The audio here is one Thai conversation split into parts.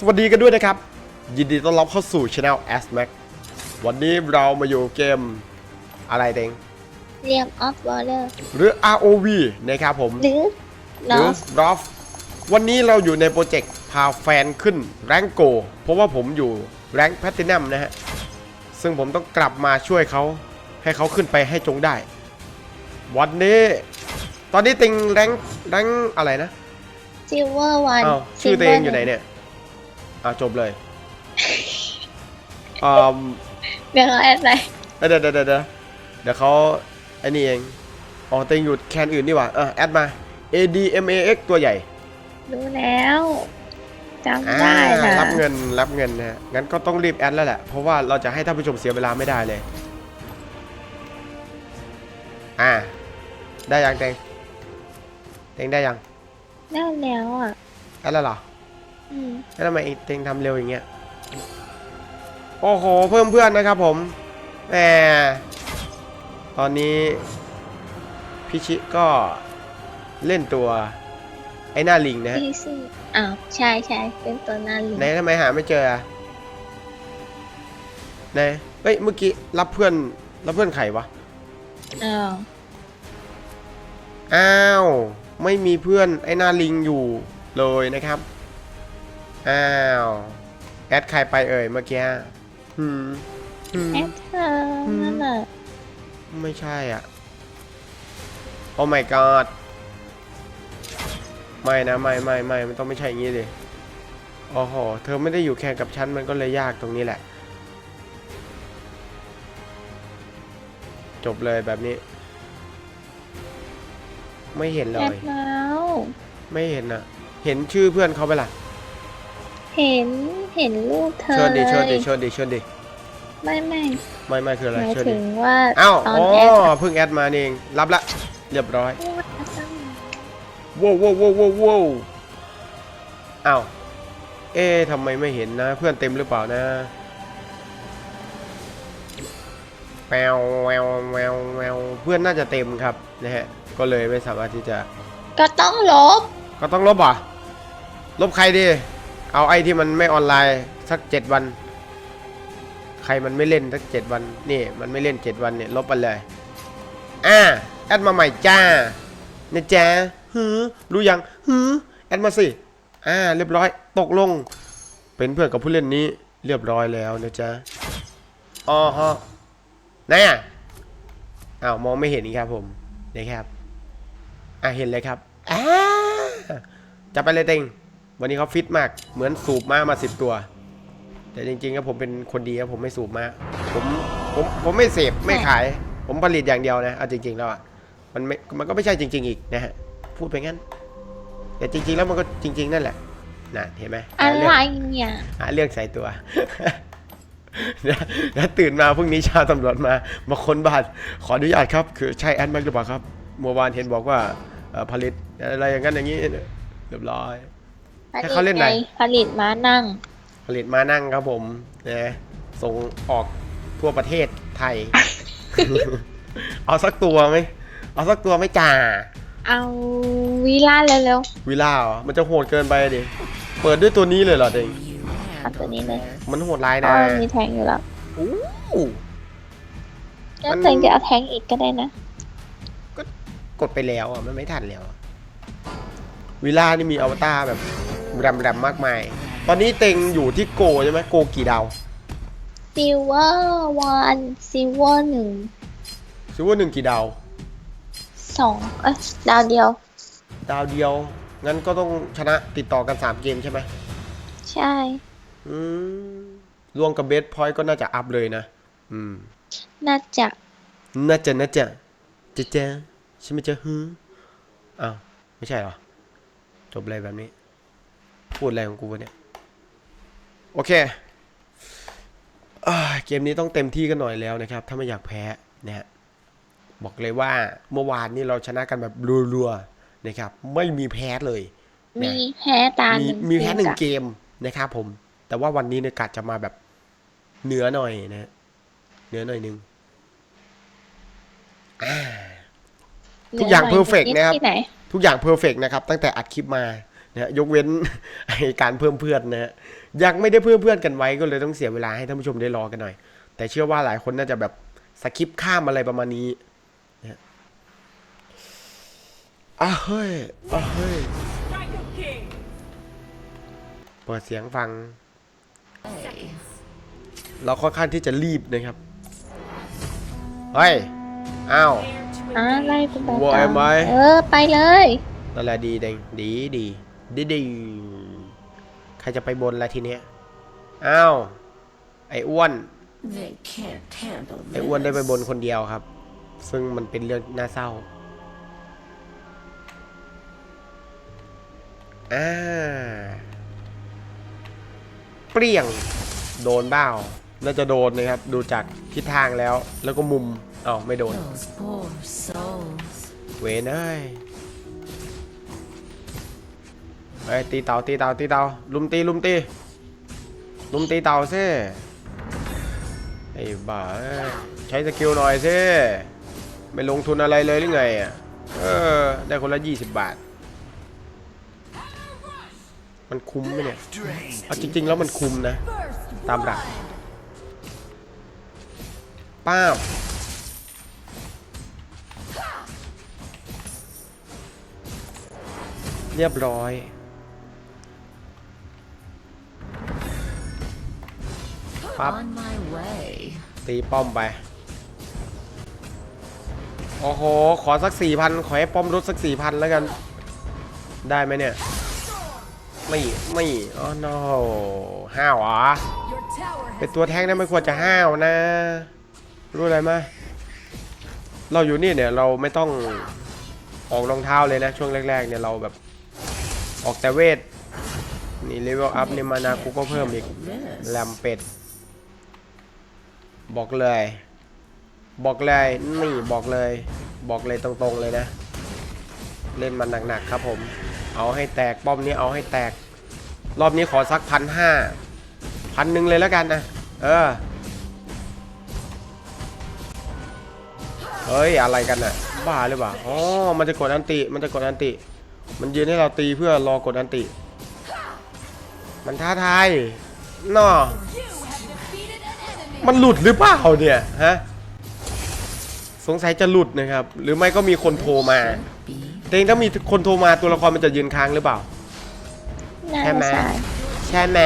สวัสดีกันด้วยนะครับ ยินดีต้อนรับเข้าสู่ช anel a s m a c วันนี้เรามาอยู่เกมอะไรเด้งเรียมออฟวอลเลอร์หรือ ROV นะครับผม หรือหนรือ r o f วันนี้เราอยู่ในโปรเจกต์พาแฟนขึ้นแรงโก เพราะว่าผมอยู่แรงแพตตินัมนะฮะ ซึ่งผมต้องกลับมาช่วยเขาให้เขาขึ้นไปให้จงได้ วันนี้ ตอนนี้ติงแรงแรงอะไรนะ ซิลเวอร์วันอ้าวชื่อตัวเองอยู่ไหนเนี่ย อ่าจบเลยอ่าเดี๋ยวเขาแอดไปเอ้ยเดี๋ยวเดี๋ยวเดี๋ยวเดี๋ยวเดี๋ยวเขาไอ้นี่เองอ๋อเต็งอยู่แคนอื่นนี่หว่าเออแอดมา A D M A X ตัวใหญ่รู้แล้วจำอ่าได้นะรับเงินรับเงินนะฮะงั้นก็ต้องรีบแอดแล้วแหละเพราะว่าเราจะให้ท่านผู้ชมเสียเวลาไม่ได้เลยอ่าได้ยังเต็งเต็งได้ยังได้แล้วอะแอดแล้วเหรออืม แล้วทำไมเต็งทำเร็วอย่างเงี้ย โอ้โห เพิ่มเพื่อนนะครับผมแหมตอนนี้พิชิก็เล่นตัว ไอ้หน้าลิงนะฮะพี่ซี่อ้าวใช่ใช่เป็นตัวหนาลิงไหนทำไมหาไม่เจออะไหนเฮ้ยเมื่อกี้รับเพื่อนรับเพื่อนใครวะอ้าวอ้าว ไม่มีเพื่อนไอ้หน้าลิงอยู่เลยนะครับ อ้าว แอดใครไปเอ่ยเมื่อกี้หืมหืม แอดเธอนั่นแหละไม่ใช่อะ โอ้ my god ไม่นะ ไม่ไม่ไม่มันต้องไม่ใช่อย่างนี้ดิโอ้โห เธอไม่ได้อยู่แข่งกับฉัน มันก็เลยยากตรงนี้แหละ จบเลยแบบนี้ ไม่เห็นเลแอดยแล้ว ไม่เห็นอะ เห็นชื่อเพื่อนเขาไปล่ะ เห็นเห็นรูปเธอเชิญดิเลเชิญดิยเชิญดิเชิญดิไม่ไม่ไม่ไม่คืออะไรหมายเชิญถึดิงว่าอ้าวตออ๋นอแอดอะเพิ่งแอดมานี่เองรับละเรียบร้อยพูดอะตั้งว้าวว้าวว้าวว้าวว้าวอ้าวเอ๊ะทำไมไม่เห็นนะ เพื่อนเต็มหรือเปล่านะแววแววแววแววเพื่อนน่าจะเต็มครับนะฮะก็เลยไม่สามารถที่จะ ก็ต้องลบก็ต้องลบอะลบใครดี เอาไอ้ที่มันไม่ออนไลน์สักเจ็ดวัน ใครมันไม่เล่นสักเจ็ดวันนี่มันไม่เล่นเจ็ดวันเนี่ยลบไปเลยอ่าแอดมาใหม่จ้านะจ๊ะหือรู้ยังหือแอดมาสิอ่าเรียบร้อยตกลง เป็นเพื่อนกับผู้เล่นนี้เรียบร้อยแล้วนะจ๊ะอ๋อฮะไหนอะอ้าวมองไม่เห็นครับผมนะครับอะเห็นเลยครับอ่าจะไปเลยเต็ง วันนี้เขาฟิตมาก เหมือนสูบม้ามาสิบตัว แต่จริงๆก็ผมเป็นคนดีครับผมไม่สูบม้าผมผมผมไม่เสพไม่ขาย ผมผลิตอย่างเดียวนะเอาจริง ๆ แล้วอะมันไม่มันก็ไม่ใช่จริง ๆ อีกนะฮะพูดไปงั้น แต่จริง ๆ แล้วมันก็จริง ๆ นั่นแหละน่ะเห็นไหมอะหาเรื่ไรงเนี่ยหาเรื่องใส่ตัวแล้วแล้วตื่นมาพรุ่งนี้ชาวตำรวจมามาค้นบ้านขออนุญาตครับ คือใช่แอดแม็กหรือเปล่าครับเมื่อวานเห็นบอกว่าเอ่อผลิตอะไรอย่างนั้นอย่างนี้เรียบร้อย ให้เขาเล่นไหนผลิตงผลิตม้านั่ง ผลิตมานั่งครับผมนะส่งออกทั่วประเทศไทย เอาสักตัวไหมเอาสักตัวไหม่จ่าเอาวิล่าเร็ววิล่าเหรอมันจะโหดเกินไปดิเปิดด้วยตัวนี้เลยเหรอเด็กๆเอาตัวนี้เลยมันโหดร้ายเพนะราะมันมีแทงอยู่แล้วอู้ก็มันเต็งจะเอาแทงอีกก็ได้นะ กดไปแล้วอะมันไม่ทันแล้วอะ วิล่านี่มีอวตารแบบแรมแรมๆมากมาย ตอนนี้เต็งอยู่ที่โกใช่ไหมโกกี่ดาวซิลเวอร์วันซิลเวอร์หนึ่งซิว่าหนึ่งกี่ดาวสองเอ้ยดาวเดียว ดาวเดียว งั้นก็ต้องชนะติดต่อกัน3เกมใช่ไหมใช่ อืมรวมกับเบสพอยต์ก็น่าจะอัพเลยนะ อืม น่าจะ น่าจะน่าจะจะจะใช่ไหมจะฮึอ้าวไม่ใช่เหรอ จบเลยแบบนี้ พูดอะไรของกูวะเนี่ย โอเคอ่าเกมนี้ต้องเต็มที่กันหน่อยแล้วนะครับ ถ้าไม่อยากแพ้นะฮะบอกเลยว่าเมื่อวานนี้เราชนะกันแบบรัวๆนะครับ ไม่มีแพ้เลย มีแพ้ตามีหนึ่งมีแค่หนึ่งจ้ะเกมนะครับผม แต่ว่าวันนี้เนี่ยกัดจะมาแบบเหนือหน่อยนะฮะเหนือหน่อยนึงอ่าทุกอย่างหลื perfect ดนะครับที่ไหน ทุกอย่างเพอร์เฟกนะครับ ตั้งแต่อัดคลิปมานะยกเว้นการเพิ่มเพื่อนนะฮะยังไม่ได้เพิ่มเพื่อนกันไว้ก็เลยต้องเสียเวลาให้ท่านผู้ชมได้รอกันหน่อย แต่เชื่อว่าหลายคนน่าจะแบบสคิปข้ามอะไรประมาณนี้นะอะเฮ้ยอะเฮ้ยเปิดเสียงฟัง เราค่อนข้างที่จะรีบนะครับ เฮ้ย อ้าว อ่าไล่คุณไปว่าต่อไหมเออไปเลยนั่นแหละดีเด้งดีดีดีดีใครจะไปบนละทีเนี้ยอ้าวไอ้อ้วน They can't handle ไอ้อ้วนได้ไปบนคนเดียวครับ ซึ่งมันเป็นเรื่องน่าเศร้าอ่าเปรี้ยง โดนเบ้าน่าจะโดนนะครับ ดูจากทิศทางแล้ว แล้วก็มุม อ้าวไม่โดน those poor souls. เวนเอ้ยเฮ้ยตีเต่าตีเต่าตีเต่าลุมตีลุมตีลุมตีเต่าซิไอ้บ้าเอ้ยใช้สกิลหน่อยซิไม่ลงทุนอะไรเลยหรือไงอะเออได้คนละยี่สิบบาท มันคุ้มไหมเนี่ยเอาจริง ๆ แล้วมันคุ้มนะ ตามหลักป้าบ เรียบร้อยปั๊บ On my way. ตีป้อมไป โอ้โห ขอสักสี่พันขอให้ป้อมลดสักสี่พันแล้วกัน ได้ไหมเนี่ย ไม่ไม่อ๋อ no ห้าวเหรอเป็นตัวแท้งนะไม่ควรจะห้าวนะ รู้อะไรไหมเราอยู่นี่เนี่ยเราไม่ต้องออกรองเท้าเลยนะ ช่วงแรก ๆ เนี่ยเราแบบ ออกแต่เวท นี่เลเวลอัพเนี่ยมานากูก็เพิ่มอีกแลมเป็ด บอกเลย บอกเลย นี่บอกเลย บอกเลยตรงๆเลยนะ เล่นมันหนักๆครับผม เอาให้แตกป้อมนี้เอาให้แตก รอบนี้ขอสักพันห้าพันหนึ่งเลยแล้วกันนะ เออเฮ้ย อะไรกันน่ะ บ้าหรือเปล่าอ๋อมันจะกดอันติ มันจะกดอันติ มันยืนให้เราตีเพื่อรอกดอันติ มันท้าทายน่อมันหลุดหรือเปล่าเนี่ยฮะ สงสัยจะหลุดนะครับ หรือไม่ก็มีคนโทรมา Be แต่เองถ้ามีคนโทรมาตัวละครมันจะยืนค้างหรือเปล่าน่าใช่ไหมจะใช่ใช่ไหม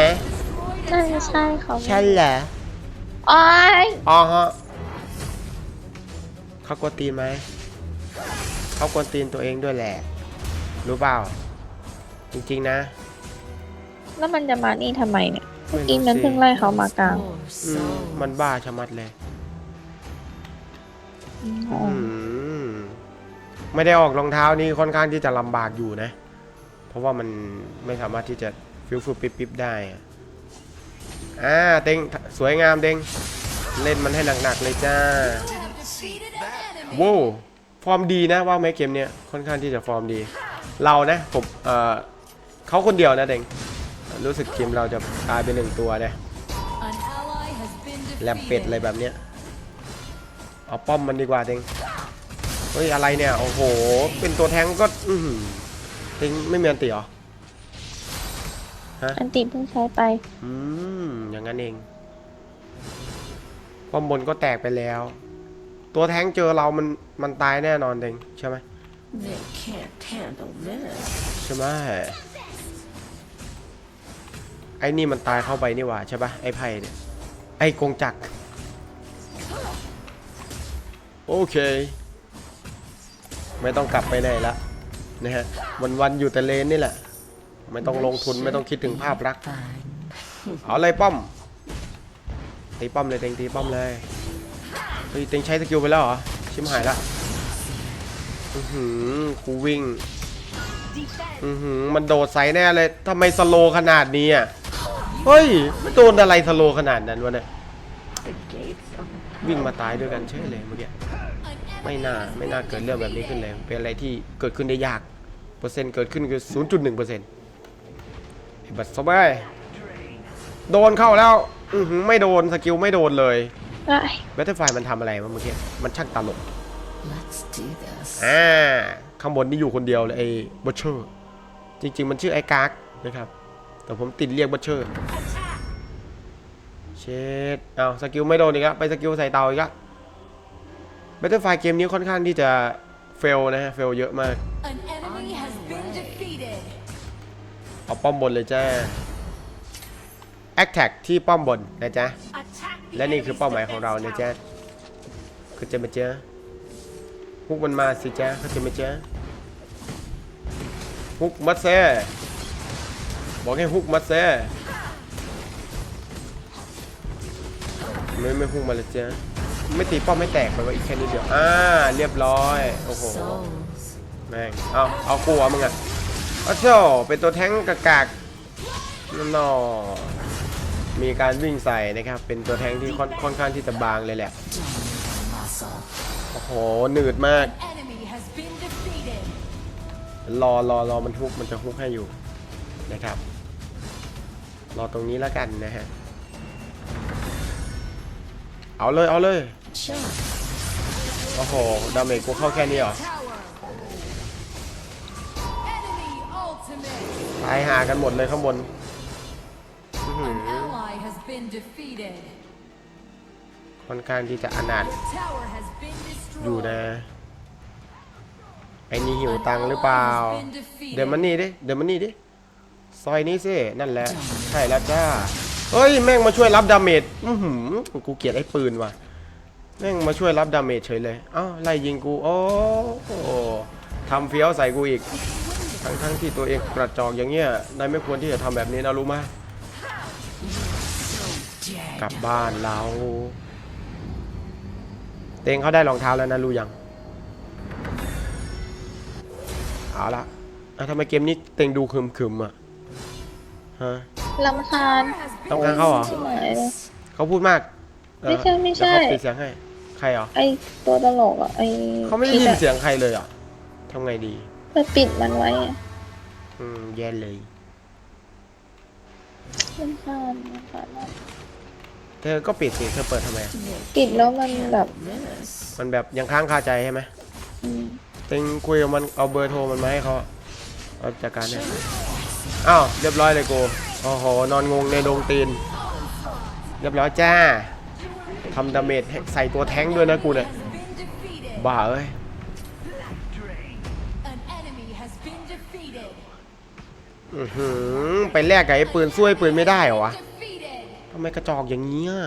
น่าจะใช่เขาใช่เหรอโอ้ยอ๋อฮะเขากวนตีนไหม เขากวนตีนตัวเองด้วยแหละ รู้เปล่า จริงๆนะ แล้วมันจะมานี่ทำไมเนี่ยไม่รู้อินมันสิเพิ่งไล่เขามากลาง poor อืม souls. มันบ้าชะมัดเลยอืมอืมไม่ได้ออกรองเท้านี่ค่อนข้างที่จะลำบากอยู่นะ เพราะว่ามันไม่สามารถที่จะฟิวฟิวปิบปิบได้อะอ่าเต็งสวยงามเต็งเล่นมันให้หนักๆเลยจ้าโว้วฟอร์มดีนะว่าไหมเกมเนี้ยค่อนข้างที่จะฟอร์มดี เรานะผมเอ่อเขาคนเดียวนะเต็งรู้สึกทีมเราจะตายไปหนึ่งตัวนะ An ally has been แลมเป็ด defeated. อะไรแบบเนี้ยเอาป้อมมันดีกว่าเต็งเฮ้ยอะไรเนี่ยโอ้โหเป็นตัวแทงก็อือหือเต็งไม่มีอันติเหรออันติเพิ่งใช้ไปอืมอย่างนั้นเองป้อมบนก็แตกไปแล้ว ตัวแทงเจอเรามันมันตายแน่นอนเต็งใช่ไหม They can't handle this. ใช่ไหมไอ้นี่มันตายเข้าไปนี่หว่าใช่ปะไอ้ไพ่เนี่ย ไอ้กงจักรโอเค ไม่ต้องกลับไปไหนละนะฮะวันวันๆอยู่แต่เลนนี่แหละ ไม่ต้องลงทุนไม่ต้องคิดถึงภาพลักษณ์ Fine. เอาเลยป้อมตีป้อมเลยเต็งตีป้อมเลยเฮ้ยเต็งใช้สกิลไปแล้วเหรอชิมหายละ อือหือกูวิ่ง อือหือมันโดดใส่แน่เลยทำไมสโลว์ขนาดนี้อะ เฮ้ยมันโดนอะไรสโลว์ขนาดนั้นวะเนี่ย The gates of วิ่งมาตายด้วยกันเฉยเลยเมื่อกี้ ไม่น่า ไม่น่าเกิดเรื่องแบบนี้ขึ้นเลย เป็นอะไรที่เกิดขึ้นได้ยาก เปอร์เซ็นต์เกิดขึ้นคือ 0.1เปอร์เซ็นต์ไอ้บัตรสบายโดนเข้าแล้ว อือหือไม่โดน สกิลไม่โดนเลยไอ้แบทเทิลไฟมันทำอะไรวะเมื่อกี้ มันช่างตลก Let's do this. อ่าข้างบนนี่อยู่คนเดียวเลยไอ้บัชเชอร์จริง ๆ มันชื่อไอ้กากนะครับ แต่ผมติดเรียกบัชเชอร์เชดเอาสกิลไม่โดนอีกแล้วไปสกิลใส่เตาอีกแล้วเบตเตอร์ไฟเกมนี้ค่อนข้างที่จะเฟลนะฮะเฟลเยอะมาก An enemy has been defeated. เอาป้อมบนเลยจ้าแอคแท็กที่ป้อมบนนะจ๊ะ Attack the และนี่คือ enemy's เป้าหมายของเรา defense นะจ๊ะ tower. ก็จะมาเจอ ฮุกมันมาสิจ๊ะก็จะมาเจอฮุกมัดเซ่บอกให้ฮุกมัดเซ่ไม่ไม่ฮุกมาเลยจ๊ะไม่ตีป้อมไม่แตกไปว่าอีกแค่นิดเดียวอ่าเรียบร้อยโอ้โหแม่งเอาเอากูอะมึงอะอ้าวโธ่เป็นตัวแท้งกากากนั่นนอมีการวิ่งใส่นะครับ เป็นตัวแท้งที่ค่อนข้างที่จะบางเลยแหละ หหนืดมากรอรอรอมันฮุกมันจะฮุกให้อยู่นะครับ รอตรงนี้แล้วกันนะฮะ เอาเลยเอาเลยโอ้โหดาเมจกูเข้าแค่นี้เหรอตายหากันหมดเลยข้างบน ค่อนข้างที่จะอนาถ Tower has been อยู่ destroyed. นะไอ้นี่หิวตังค์หรือเปล่า เดี๋ยวมันนี่ดิ เดี๋ยวมันนี่ดิ ซอยนี้สินั่นแหละ ใช่แล้วจ้า เฮ้ย แม่งมาช่วยรับดาเมจ อือหือ กูเกลียดไอ้ปืนว่ะ แม่งมาช่วยรับดาเมจเฉยเลย อ้าวไล่ยิงกู โอ้โหทำเฟี้ยวใส่กูอีก ทั้งทั้งที่ตัวเองกระจอกอย่างเงี้ย นายไม่ควรที่จะทำแบบนี้นะรู้ไหม Dead. กลับบ้านเรา เตงเขาได้รองเท้าแล้วนะรู้ยังเอาละอะทำไมเกมนี้เตงดูคึมๆอะฮะลำคาญต้องการเขาเหรอชิบหายเลยเขาพูดมากเออไม่ใช่ไม่ใช่ เดี๋ยวเขาปิดเสียงให้ ใครเหรอไอตัวตลกอะไอเขาไม่ได้ยินเสียงใครเลยเหรอะทำไงดีไปปิดมันไว้อะอืมแย่เลยลำคาญลำคาญมาก เธอก็ปิดสิเธอเปิดทำไมอะปิดแล้วมันแบบ Miss. มันแบบยังค้างคาใจใช่ไหมอืมเต็งคุยกับมันเอาเบอร์โทรมันมาให้เขาเอาจัดการเนี่ยอ้าวเรียบร้อยเลยกูโอ้โหนอนงงในดงตีน เรียบร้อยจ้าทำดาเมจให้ใส่ตัวแท้งด้วยนะกูเนี่ย Been defeated. บ้าเอ้ย An enemy has been defeated. อื้อหือไปแลกกับไอ้ปืนสู้ไอ้ปืนไม่ได้เหรอวะ Defeated. ทำไมกระจอกอย่างนี้อะ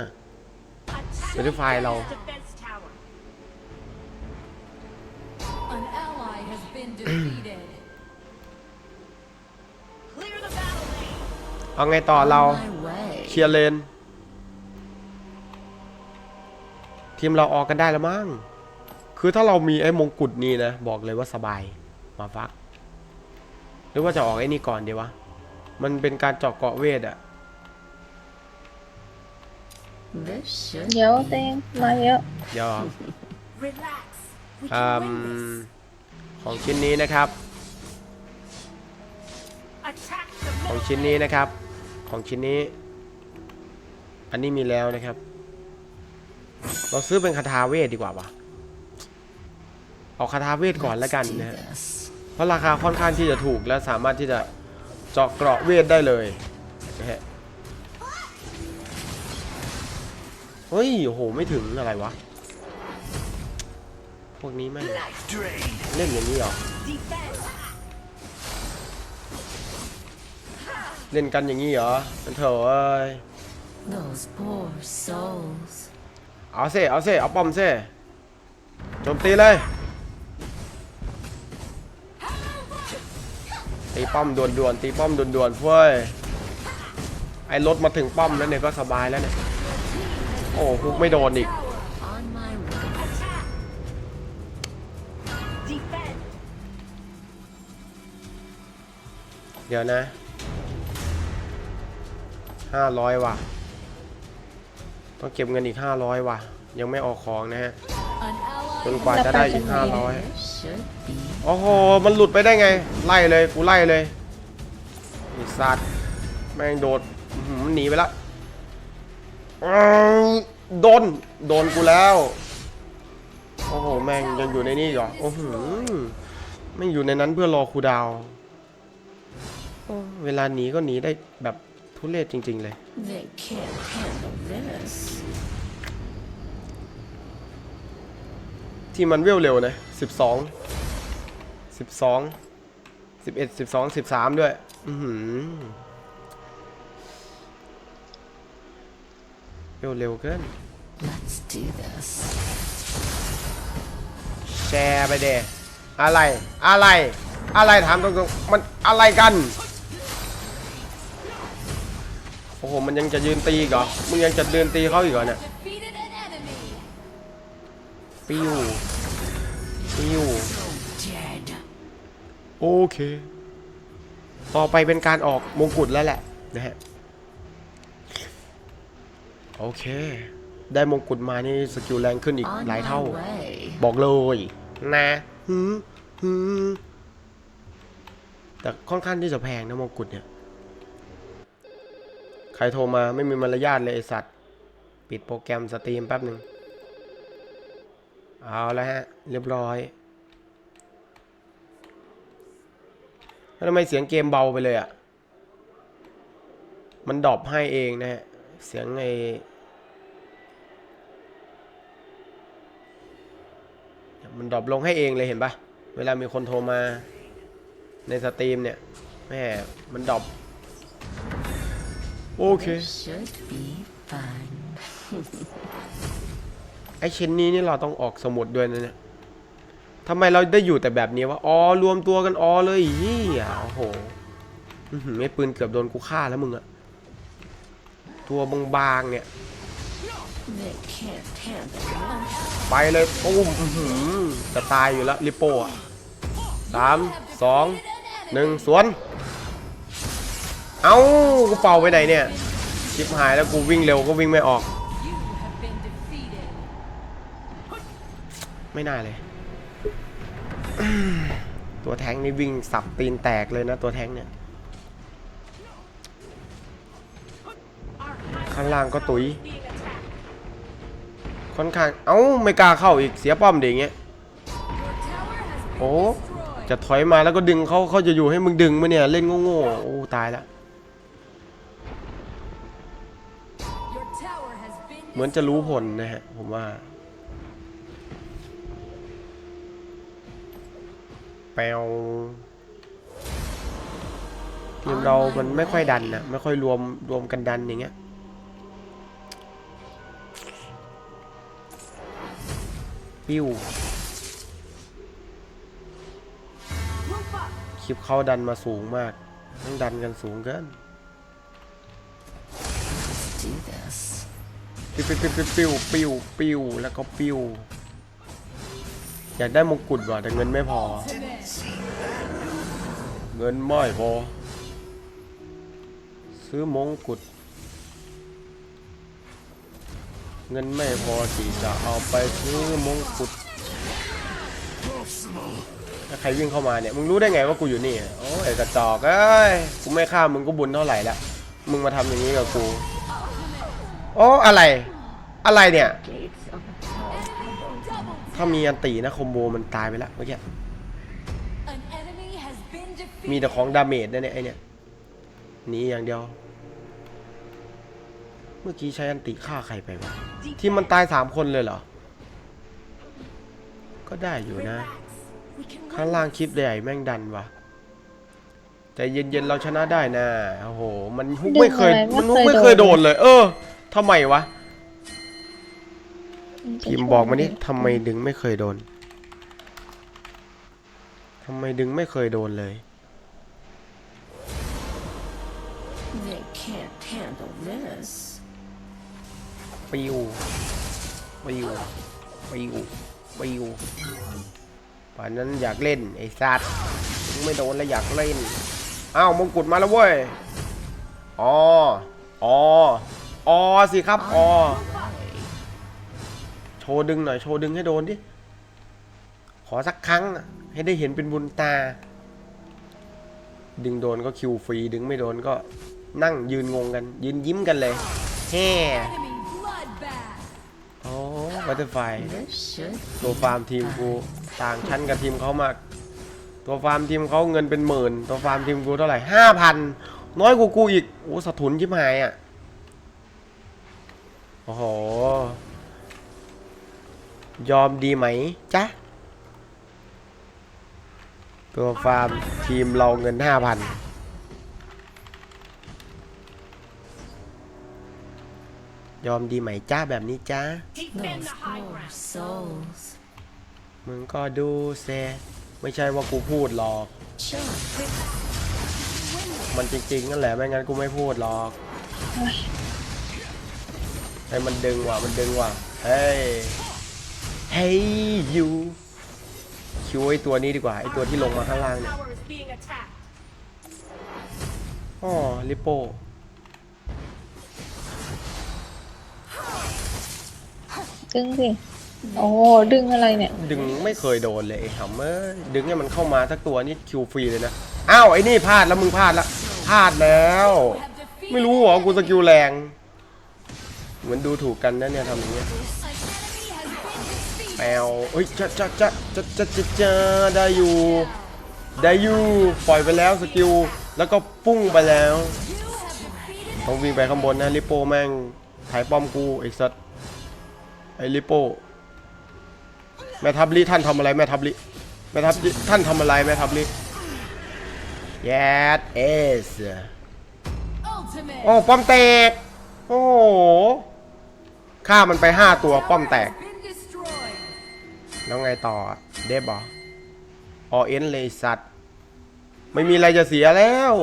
Attack เดลิฟายเรา defense tower. An ally has been defeated. Clear the battle lane. เอาไงต่อเรา My way. เคลียร์เลน ทีมเราออกกันได้แล้วมั้ง คือถ้าเรามีไอ้มงกุฎนี้นะ บอกเลยว่าสบาย มาฟัก หรือว่าจะออกไอ้นี่ก่อนดีวะ มันเป็นการเจาะเกาะเวทอะ This should เดี๋ยวเต็งมาเยอะเดี๋ยว Relax. We อื can ม win this. ของชิ้นนี้นะครับ Attack the ของ middle ชิ้นนี้นะครับ ของชิ้นนี้ อันนี้มีแล้วนะครับ เราซื้อเป็นคาถาเวทดีกว่าวะเอาคาถาเวทก่อนแล้วกันนะฮะ this. เพราะราคาค่อนข้างที่จะถูกและสามารถที่จะเจาะเกราะเวทได้เลยนะฮะ เฮ้ยโอ้โหไม่ถึงอะไรวะ พวกนี้ไม่งเล่นอย่างนี้เหรอ defense. เล่นกันอย่างนี้เหรอมันเถอะเอ้ย Those poor souls. เอาเซ่เอาเซ่เอาป้อมเซ่โจมตีเลย ตีป้อมด่วนๆตีป้อมด่วนๆเฟ้ยไอ้รถมาถึงป้อมแล้วเนี่ยก็สบายแล้วเนี่ย โอ้ฮุกไม่โดนอีก เดี๋ยวนะห้าร้อยว่ะ ต้องเก็บเงินอีกห้าร้อยว่ะ ยังไม่ออกของนะฮะ จนกว่าจะได้อีกห้าร้อยโอ้โห มันหลุดไปได้ไง ไล่เลย กูไล่เลยไอีสัตว์ แม่งโดดอื้อหือมันหนีไปละอ้ว โดน โดนกูแล้ว โอ้โห แม่งยังอยู่ในนี่อีกเหรอ โอ้โหแม่งอยู่ในนั้นเพื่อรอครูดาวโอ้เวลาหนีก็หนีได้แบบทุเรศจริง ๆ เลย They can't handle this. ที่มันเวลเร็วนะสิบสองสิบสองสิบเอ็ดสิบสองสิบสามด้วย อือหือเว ลเร็วเกิน Let's do this. แชร์ไปเดอะไร อะไร อะไรถามตรงๆ มันอะไรกัน โอ้โห มันยังจะยืนตีอีกเหรอ มึงยังจะเดินตีเขาอีกเหรอเนี่ย Defeated an enemy. ปิ้วปิ้ว Dead. โอเค ต่อไปเป็นการออกมงกุฎแล้วแหละนะฮะ โอเค ได้มงกุฎมานี่สกิลแรงขึ้นอีก On หลายเท่า my way. บอกเลย นะหืมหืมแต่ค่อนข้างที่จะแพงนะมงกุฎเนี่ย ใครโทรมาไม่มีมารยาทเลยไอสัตว์ ปิดโปรแกรมสตรีมแป๊บหนึ่งเอาแล้วฮะ เรียบร้อยแล้วทำไมเสียงเกมเบาไปเลยอะ่ะ มันดรอปให้เองนะฮะ เสียงไอมันดรอปลงให้เองเลยเห็นปะเวลามีคนโทรมาในสตรีมเนี่ยแม่มันดรอปโอเค This should be fun. ไอเชนนี้นี่เราต้องออกสมุดด้วยนะเนี่ยทำไมเราได้อยู่แต่แบบนี้วะ อ๋อ รวมตัวกันอ๋อเลยเฮียโอ้โหอื้อหือไม่ปืนเกือบโดนกูฆ่าแล้วมึงอะ ตัวบางๆเนี่ย They can't handle this. ไปเลยปุ้มอื้อหือจะตายอยู่แล้วลิปโป้อะสามสองหนึ่งสวน เอ้ากูเป่าไปไหนเนี่ยชิบหายแล้วกูวิ่งเร็วก็วิ่งไม่ออก You have been defeated. ไม่น่าเลย ตัวแท้งนี่วิ่งสับตีนแตกเลยนะตัวแท้งเนี่ย ข้างล่างก็ตุยค่อนข้าง เอ้าไม่กล้าเข้าอีกเสียป้อมเด็อย่างเงี้ยโอ้จะถอยมาแล้วก็ดึงเขาเขาจะอยู่ให้มึงดึงมาเนี่ยเล่นโง่ๆโอ้ตายละเหมือนจะรู้ผลนะฮะผมว่าแปลวทีมเรามันไม่ค่อยดันนะไม่ค่อยรวมรวมกันดันอย่างเงี้ย ปิ้ว คลิปเขาดันมาสูงมากต้องดันกันสูงเกินปิ้วปิ้วปิ้วปิ้วปิ้วปิ้วแล้วก็ปิ้ว อยากได้มงกุฎว่ะแต่เงินไม่พอ เงินไม่พอ ซื้อมงกุฎ เงินไม่พอที่จะเอาไปซื้อมงกุฎถ้าใครวิ่งเข้ามาเนี่ย มึงรู้ได้ไงว่ากูอยู่นี่ โอ้ยกระจอกเอ้ย กูไม่ฆ่ามึงก็บุญเท่าไหร่ละมึงมาทำอย่างนี้กับกู โอ้อะไร อะไรเนี่ย ถ้ามีอันตีนะคอมโบมันตายไปแล้วเมื่อกี้ มีแต่ของดาเมจนะเนี่ยไอเนี่ยหนีอย่างเดียว มื่อกี้ใช้อันติฆ่าใครไปวะที่มันตายสามคนเลยเหรอ ก็ได้อยู่นะ Relax. We can ข้าง win ล่างคลิปใหญ่แม่งดันวะแต่เย็นๆเราชนะได้นะโอ้โห มันฮุกไม่เคยดึงอะไรมันฮุกไม่ไม่เคเคยยโดโดนนเลย เออทำไมวะ พิมพ์บอกมานี่ทำไมดึงไม่เคยโดนทำไมดึงไม่เคยโดนเลย They can't handle this. ปิวปิวปิวปิวป่านนั้นอยากเล่นไอ้สัตว์ไม่โดนแล้วอยากเล่นอ้าวมงกุฎมาแล้วเว้ยอ๋ออ๋ออ๋อสิครับอ๋อโชว์ดึงหน่อยโชว์ดึงให้โดนดิขอสักครั้งให้ได้เห็นเป็นบุญตา ดึงโดนก็คิวฟรีดึงไม่โดนก็นั่งยืนงงกัน ยืนยิ้มกันเลยแฮ่ hey. อ้บัตเตอร์ไฟ This should ตัวฟาร์มทีมกูต่างชั้นกับทีมเขามาก ตัวฟาร์มทีมเขาเงินเป็นหมื่น ตัวฟาร์มทีมกูเท่าไหร่ห้าพันน้อยกว่ากูอีก โอ้สะทุนชิบหายอะ โอ้โห ยอมดีไหมจ๊ะ ตัวฟาร์มทีมเราเงินห้าพัน ยอมดีไหมจ้าแบบนี้จ้า Those poor souls. มึงก็ดูเซไม่ใช่ว่ากูพูดหรอก Sure. มันจริงๆนั่นแหละไม่งั้นกูไม่พูดหรอกไอ้ยมันดึงว่ะมันดึงว่ะเฮ้ยเฮ้ยยูคิวไอ้ตัวนี้ดีกว่าไอ้ตัวที่ลงมาข้างล่างเนี่ยอ๋อลิโป้ ดึงสิโอ้ดึงอะไรเนี่ย ดึงไม่เคยโดนเลยไอ้หำเอ้ยดึงให้มันเข้ามาสักตัวนี่คิวฟรีเลยนะอ้าวไอ้นี่พลาดแล้วมึงพลาดล้วพลาดแล้ว ไม่รู้เหรอกูสกิลแรง เหมือนดูถูกกันนะเนี่ยทำอย่างเงี้ยแปวเอ้ยจะจะจะจะจะจะจะได้อยู่ได้อยู่ปล่อยไปแล้วสกิลแล้วก็ปุ้งไปแล้วต้องวิ่งไปข้างบนนะลิโป้แม่งถ่ายป้อมกูไอ้สัตว์ ไอ้ลิโป้แม่ทับลิท่านทำอะไรแม่ทับลิแม่ทับลิท่านทำอะไรแม่ทับลิ yes yes ultimate. โอ้ป้อมแตก โอ้โหฆ่ามันไปห้าตัวป้อมแตก Has been destroyed. แล้วไงต่ออะเดฟบออเอ็นเลยสัตว์ ไม่มีอะไรจะเสียแล้ว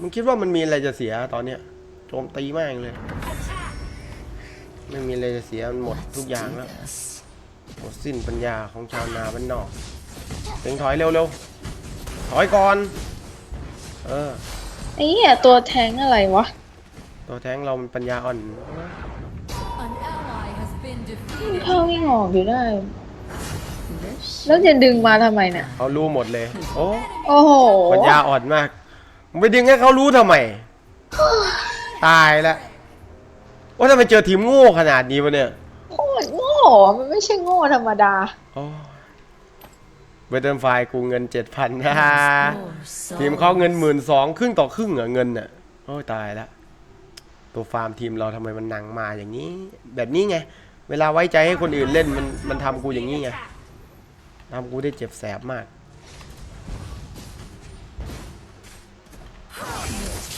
มึงคิดว่ามันมีอะไรจะเสียตอนเนี้ยโจมตีแม่งเลย ไม่มีอะไรจะเสียมันหมดทุกอย่างแล้ว Yes. หมดสิ้นปัญญาของชาวนาบ้านนอกเต็งถอยเร็วๆถอยก่อน เออไอ้เหี้ยตัวแทงอะไรวะ ตัวแท้งเรามันปัญญาอ่อน An ally has been defeated. เข้าไม่ออกอยู่ได้ This แล้วจะดึงมาทำไมเนี่ยเขารู้หมดเลย โอ้โอ้โหปัญญาอ่อนมากมึงไปดึงให้เขารู้ทำไม ตายแล้ว ว่าทำไมเจอทีมโง่ขนาดนี้วะเนี่ยโคตรโง่อะมันไม่ใช่โง่ธรรมดาโอ้เบเดิมไฟล์กูเงินเจ็ดพันนะ poor ทีม soul. เขาเงินหมื่นสองครึ่งต่อครึ่งเหรอเงินน่ะโอ้ยตายแล้วตัวฟาร์มทีมเราทำไมมันหนังมาอย่างนี้ แบบนี้ไง เวลาไว้ใจให้คนอื่นเล่นมันมันทำกูอย่างนี้ไงทำกูได้เจ็บแสบมาก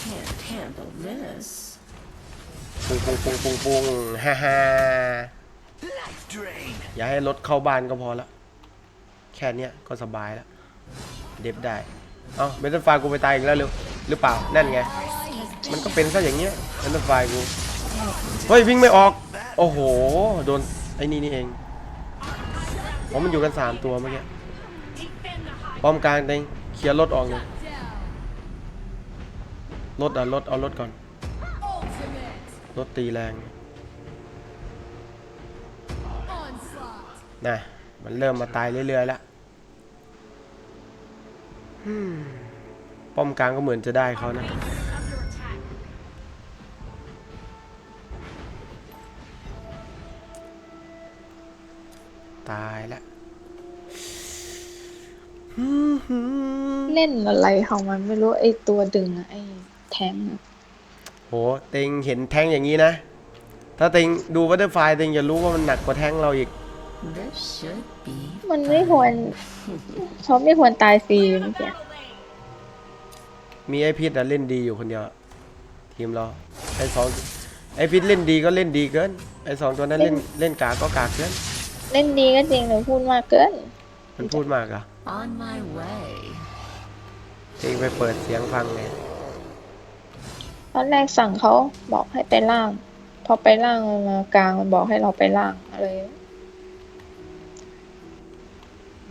Can't handle this. ปุงปุงปุงปุงปุงฮ่าฮ่าอย่าให้รถเข้าบ้านก็พอละ แค่นี้ก็สบายแล้ว เด็บได้ เอ้าเบนเทนไฟกูไปตายอีกแล้วหรือหรือเปล่า นั่นไง มันก็เป็นซะอย่างเงี้ยเบนเทนไฟกู เฮ้ย วิ่งไม่ออก โอ้โห โดน ไอ้นี่นี่เองผมมันอยู่กันสามตัวเมื่อกี้ป้อมกลางเต็งเคลียร์รถออกเลยรถอะรถเอารถก่อน รถตีแรง Onslaught. นะมันเริ่มมาตายเรื่อยๆแล้วอืมป้อมกลางก็เหมือนจะได้เขานะตายแล้วเล่นอะไรของมันไม่รู้ไอ้ตัวดึงอะไอ้แทงอะโหเต็งเห็นแท้งอย่างนี้นะ ถ้าเต็งดูวัตเตอร์ไฟเต็งจะรู้ว่ามันหนักกว่าแท้งเราอีก This should be มันไม่ควรเขาไม่ควรตายฟรีเมื่อกี้มีไอพิษอะเล่นดีอยู่คนเดียวอะทีมเราไอสองไอพิษเล่นดีก็เล่นดีเกินไอสองตัวนั้นเล่นเล่นกากก็กากเกินเล่นดีก็จริงแต่พูดมากเกิน มันพูดมากอะ on my way. เต็งไปเปิดเสียงฟังไง ตอนแรกสั่งเขาบอกให้ไปล่าง พอไปล่างมันมากลางมันบอกให้เราไปล่างอะไร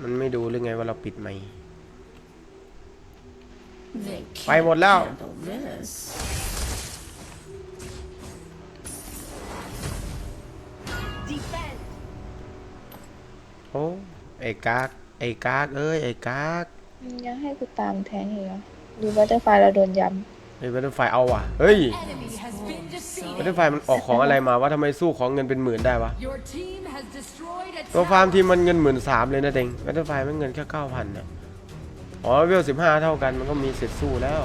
มันไม่ดูหรือไงว่าเราปิดไหมค์ They ไปหมดแล้ว can't handle this. โอ้ไอ้กากไอ้กากเอ้ยไอ้กากยังให้กูตามแทงอีกเหรอดูบัตเตอร์ไฟเราโดนย้ไอ้บัต เตอร์ไฟเอาว่ะ เฮ้ย Enemy has been บัตเตอ defeated. ร์ไฟมันออกของอะไรมาว่าทำไมสู้ของเงินเป็นหมื่นได้วะ ตัวฟาร์มทีมมันเงินหมื่นสามเลยนะเต็งบัตเตอร์ไฟมันเงินแค่เก้าพันนะอ๋อเวลสิบห้าเท่ากันมันก็มีเสิทธิ์สู้แล้ว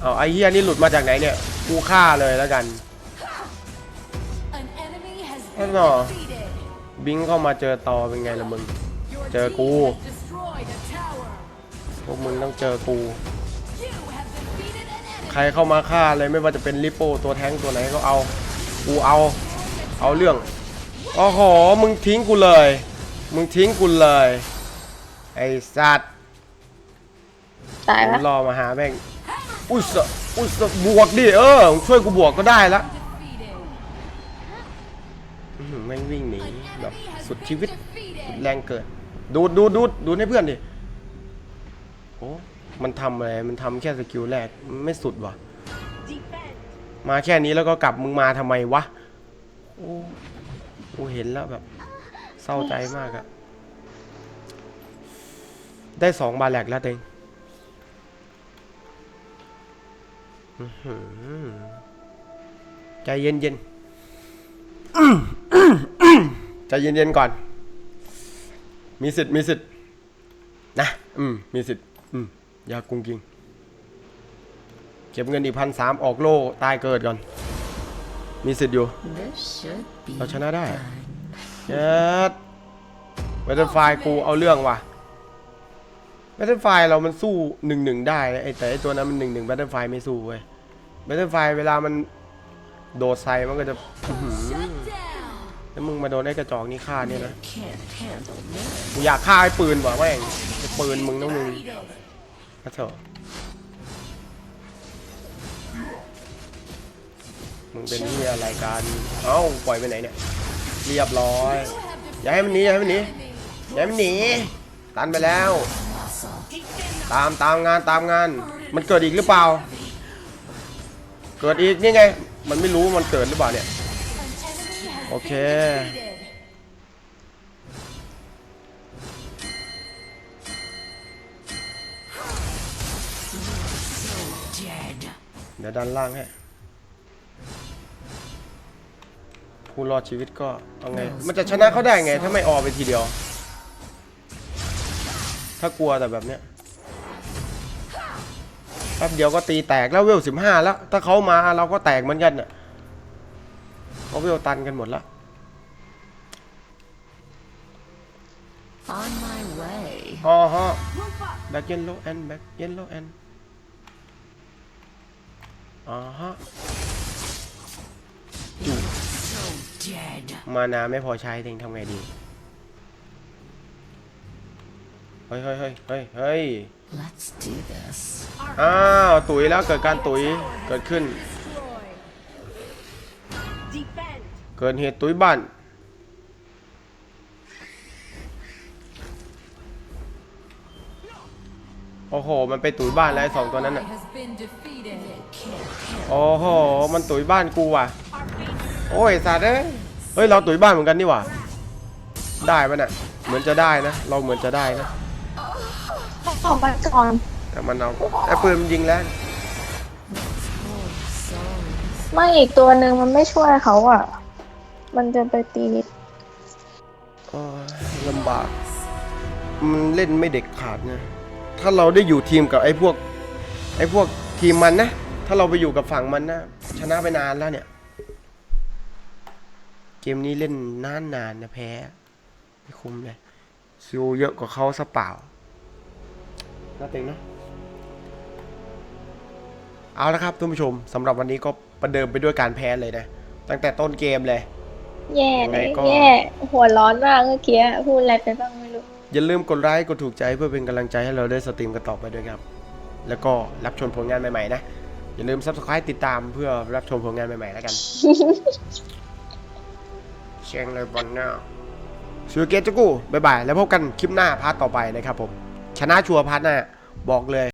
เอาไอ้เฮียนี่หลุดมาจากไหนเนี่ยกูฆ่าเลยแล้วกัน An enemy has Ano? been defeated. บิงเข้ามาเจอตอเป็นไงล่ะมึง Your Chờ team cô. has destroyed a tower. พวกมึงต้องเจอกู รเข้ามาฆ่าเลยไม่ว่าจะเป็นลิปโป้ตัวแท้งตัวไหนก็เอากูเอาเอาเรื่องโอ้โหมึงทิ้งกูเลย มึงทิ้งกูเลย ไอ้สัตว์ตายกูละรอมาหาแม่งอุ้ยสะอุ้ยสะบวกดิเออมึงช่วยกูบวกก็ได้ละ Defeated. อื้อหือแม่งวิ่งหนี An แบบ enemy has สุด been ชีวิต defeated. แรงเกิดดูดดูดดูดดูดให้เพื่อนดิโอ้ มันทำอะไร มันทำแค่สกิลแรกมันไม่สุดว่ะ มาแค่นี้แล้วก็กลับมึงมาทำไมวะ โอ้กูเห็นแล้วแบบ เศร้าใจมากอะได้สองบาแหลกแล้วเองอื้อหือใจเย็นเย็นๆใจเย็นเย็นๆก่อน มีสิทธิ์มีสิทธิ์นะ อืม มีสิทธิ์ อืมอ ยากุ้งกิง เก็บเงินอีกพันสามออกโล่ตายเกิดก่อน มีสิทธิ์อยู่ This should be เราชนะได้ fun. เย็ดเบทเทิลไฟกูเอาเรื่องว่ะเบทเทิลไฟเรามันสู้หนึ่งหนึ่งได้นะไอแต่ไอตัวนั้นมันหนึ่งหนึ่งเบทเทิลไฟไม่สู้เว้ยเบทเทิลไฟเวลามันโดดใส่มันก็จะอื้อหือ Shut down. แล้วมึงมาโดนไอ้กระจอกนี่ฆ่าเนี่ยนะ Can't handle this. กูอยากฆ่าไอ้ปืนว่ะแม่งไอ้ปืนมึงต้องมึงก ระเถมึงเป็นที่อะไรกัน เอ้าปล่อยไปไหนเนี่ย เรียบร้อย อย่าให้มันหนีอย่าให้มันหนีอย่าให้มันหนี ตันไปแล้ว ตามตามงานตามงาน มันเกิดอีกหรือเปล่า เกิดอีกนี่ไง มันไม่รู้มันเกิดหรือเปล่าเนี่ย โอเค ดี๋ยวดันล่างให้ผู้รอดชีวิตก็เอาไง มันจะชนะเขาได้ไง ถ้าไม่ออกไปทีเดียว ถ้ากลัวแต่แบบเนี้ยแป๊บเดียวก็ตีแตกแล้วเวลสิบห้าแล้ว ถ้าเขามาเราก็แตกเหมือนกันน่ะเขาเวลตันกันหมดแล้ว On my way. อ๋อฮะ back yellow and back yellow and อ๋อฮะ So dead. มานาไม่พอใช้เองทำไงดี เฮ้ยเฮ้ยเฮ้ยเฮ้ยเฮ้ย Let's do this. อ้าว ตุ๋ยแล้วเกิดการตุ๋ยเกิดขึ้น เกิดเหตุตุ๋ยบ้านโอ้โห มันไปตุ๋ยบ้านแล้วไอ้สองตัวนั้น Ally น่ะ has been defeated. โอ้โห มันตุ๋ยบ้านกูว่ะ โอ้ยสัตว์เอ้ย เฮ้ย เราตุ๋ยบ้านเหมือนกันนี่หว่า ได้ปะน่ะเหมือนจะได้นะ เราเหมือนจะได้นะ ออกมาก่อนแต่มันเอาไอ้ปืนมันยิงแล้ว ไม่อีกตัวหนึ่งมันไม่ช่วยเขาอะ มันจะไปตีโอ้ยลำบาก มันเล่นไม่เด็กขาดนะ ถ้าเราได้อยู่ทีมกับไอ้พวก ไอ้พวกทีมมันนะ ถ้าเราไปอยู่กับฝั่งมันนะชนะไปนานแล้วเนี่ย เกมนี้เล่นนานนานๆนะแพ้ ไม่คุ้มเลยซิวเยอะกว่าเขาซะเปล่าน่าเต็งเนอะเอาละครับท่านผู้ชมสำหรับวันนี้ก็ประเดิมไปด้วยการแพ้เลยนะ ตั้งแต่ต้นเกมเลย แย่เลยยังไงก็ แย่หัวร้อนมากเมื่อกี้พูดอะไรไปบ้างไม่รู้ อย่าลืมกดไลค์กดถูกใจเพื่อเป็นกำลังใจให้เราได้สตรีมกันต่อไปด้วยครับ แล้วก็รับชมผลงานใหม่ๆนะ อย่าลืม subscribe ติดตามเพื่อรับชมผลงานใหม่ๆแล้วกัน เชียงเลยบอลหน้าชื่อเกตจูกูบ๊ายบาย แล้วพบกันคลิปหน้าพาร์ทต่อไปนะครับผม ชนะชัวร์พาร์ทหน้า บอกเลย